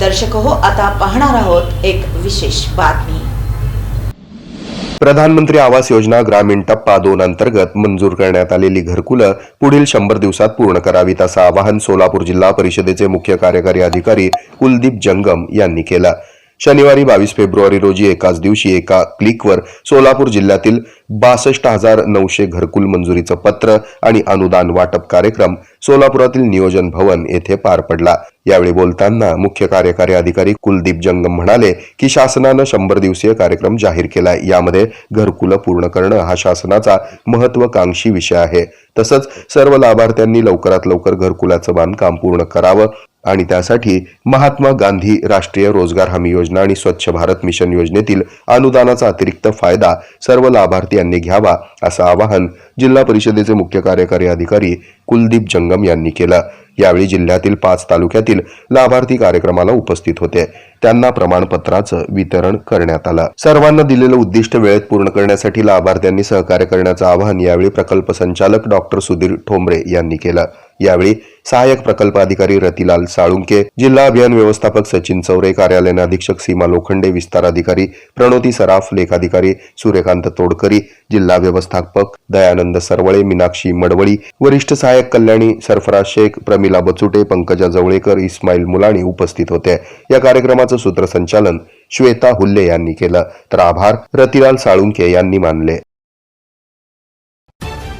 दर्शक हो आता पाहणार आहोत एक विशेष बातमी. प्रधानमंत्री आवास योजना ग्रामीण टप्पा दोन अंतर्गत मंजूर करण्यात आलेली घरकुलं पुढील शंभर दिवसात पूर्ण करावीत असं आवाहन सोलापूर जिल्हा परिषदेचे मुख्य कार्यकारी अधिकारी कुलदीप जंगम यांनी केलं. शनिवारी बावीस फेब्रुवारी रोजी एकाच दिवशी एका क्लिकवर सोलापूर जिल्ह्यातील बासष्ट हजार नऊशे घरकुल मंजुरीचं पत्र आणि अनुदान वाटप कार्यक्रम सोलापुरातील नियोजन भवन येथे पार पडला. यावेळी बोलताना मुख्य कार्यकारी अधिकारी कुलदीप जंगम म्हणाले की शासनानं शंभर दिवसीय कार्यक्रम जाहीर केलाय. यामध्ये घरकुलं पूर्ण करणं हा शासनाचा महत्वाकांक्षी विषय आहे. तसंच सर्व लाभार्थ्यांनी लवकरात लवकर घरकुलाचं बांधकाम पूर्ण करावं आणि त्यासाठी महात्मा गांधी राष्ट्रीय रोजगार हमी योजना आणि स्वच्छ भारत मिशन योजनेतील अनुदानाचा अतिरिक्त फायदा सर्व लाभार्थी यांनी घ्यावा असं आवाहन जिल्हा परिषदेचे मुख्य कार्यकारी अधिकारी कुलदीप जंग संगम यांनी केलं. यावेळी जिल्ह्यातील पाच तालुक्यातील लाभार्थी कार्यक्रमाला उपस्थित होते. त्यांना प्रमाणपत्राचं वितरण करण्यात आलं. सर्वांना दिलेलं उद्दिष्ट वेळेत पूर्ण करण्यासाठी लाभार्थ्यांनी सहकार्य करण्याचं आवाहन यावेळी प्रकल्प संचालक डॉक्टर सुधीर ठोंबरे यांनी केलं. यावेळी सहाय्यक प्रकल्प अधिकारी रतिलाल साळुंके जिल्हा अभियान व्यवस्थापक सचिन चौरे कार्यालयीन अधीक्षक सीमा लोखंडे विस्तार अधिकारी प्रणोती सराफ लेखाधिकारी सूर्यकांत तोडकरी जिल्हा व्यवस्थापक दयानंद सरवळे मीनाक्षी मडवळी वरिष्ठ सहाय्यक कल्याणी सरफराज शेख प्रमिला बचुटे पंकजा जवळेकर इस्माईल मुलाणी उपस्थित होते. या कार्यक्रमाचं सूत्रसंचालन श्वेता हुल्ले यांनी केलं. तर आभार रतिलाल साळुंके यांनी मानले.